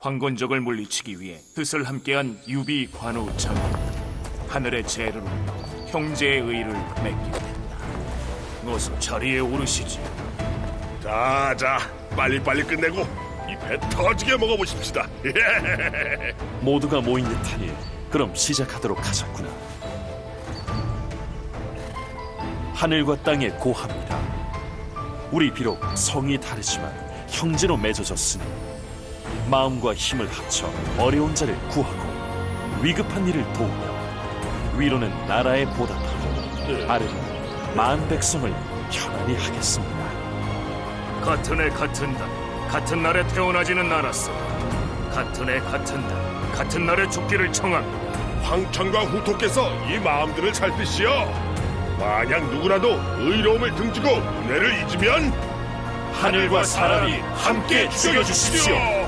황건적을 물리치기 위해 뜻을 함께한 유비 관우 장군 하늘의 재를 울려 형제의 의를 맺게 된다. 어서 자리에 오르시지. 자자 빨리빨리 끝내고 이 배 터지게 먹어보십시다 모두가 모인 듯하니 그럼 시작하도록 하셨구나. 하늘과 땅의 고합니다. 우리 비록 성이 다르지만 형제로 맺어졌으니 마음과 힘을 합쳐 어려운 자를 구하고 위급한 일을 도우며 위로는 나라에 보답하고 아래는 마은 백성을 편안히 하겠습니다. 같은 해 같은 달 같은 날에 태어나지는 않았어. 같은 해 같은 달 같은 날에 죽기를 청합니다. 황천과 후토께서 이 마음들을 살피시어 만약 누구라도 의로움을 등지고 은혜를 잊으면 하늘과 사람이 함께 죽여주십시오.